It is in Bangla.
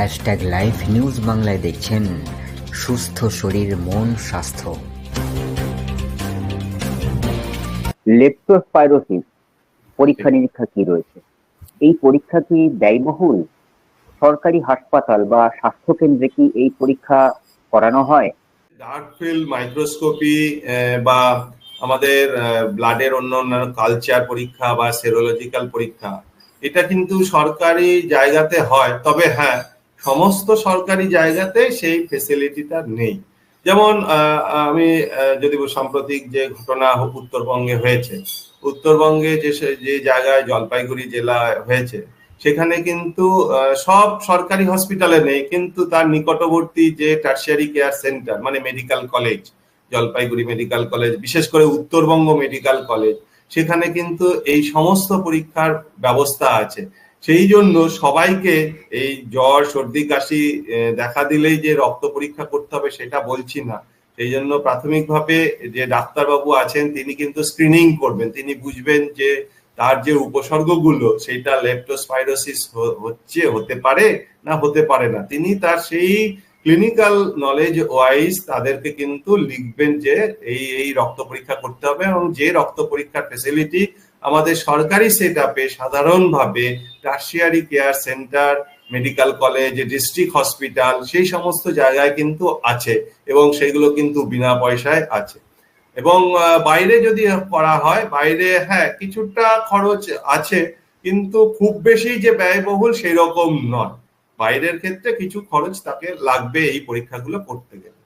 হ্যাশট্যাগ লাইভ নিউজ বাংলায় দেখছেন সুস্থ শরীর মন স্বাস্থ্য। লেপ্টোস্পাইরোসিস পরীক্ষা নিরীক্ষা কি রয়েছে? এই পরীক্ষা কি ব্যয়বহুল? সরকারি হাসপাতাল বা স্বাস্থ্য কেন্দ্রে কি এই পরীক্ষা করানো হয়? ডার্ক ফিল্ড মাইক্রোস্কোপি বা আমাদের ব্লাডের অন্য অন্যান্য কালচার পরীক্ষা বা সেরোলজিক্যাল পরীক্ষা এটা কিন্তু সরকারি জায়গাতে হয়। তবে হ্যাঁ সমস্ত সরকারি জায়গাতে সেই ফেসিলিটিটা নেই। যেমন আমি যদি সাম্প্রতিক যে ঘটনা উত্তরবঙ্গে হয়েছে, উত্তরবঙ্গে যে যে জায়গায় জলপাইগুড়ি জেলা হয়েছে, সেখানে কিন্তু সব সরকারি হসপিটালে নেই, কিন্তু তার নিকটবর্তী যে টার্সিয়ারি কেয়ার সেন্টার মানে medical college Jalpaiguri medical college বিশেষ করে উত্তরবঙ্গ মেডিকেল কলেজ সেখানে কিন্তু এই সমস্ত পরীক্ষার ব্যবস্থা আছে। সেই জন্য সবাইকে এই জ্বর, সর্দি, কাশি দেখা দিলেই যে রক্ত পরীক্ষা করতে হবে সেটা বলছি না। সেই জন্য প্রাথমিকভাবে যে ডাক্তারবাবু আছেন, তিনি কিন্তু স্ক্রিনিং করবেন। তিনি বুঝবেন যে তার যে উপসর্গগুলো, সেটা লেপ্টোস্পাইরোসিস হচ্ছে, হতে পারে না হতে পারে না। তিনি তার সেই ক্লিনিক্যাল নলেজ ওয়াইজ তাদেরকে কিন্তু লিখবেন যে এই এই রক্ত পরীক্ষা করতে হবে এবং যে রক্ত পরীক্ষার ফেসিলিটি আমাদের সরকারি সেট আপে সাধারণভাবে tertiary care centre medical college district hospital সেই সমস্ত জায়গায় কিন্তু আছে এবং সেগুলো কিন্তু বিনা পয়সায় আছে। এবং বাইরে যদি করা হয়, বাইরে হ্যাঁ কিছুটা খরচ আছে, কিন্তু খুব বেশি যে ব্যয়বহুল সেই রকম নয়। বাইরের ক্ষেত্রে কিছু খরচ তাকে লাগবে এই পরীক্ষাগুলো করতে গেলে।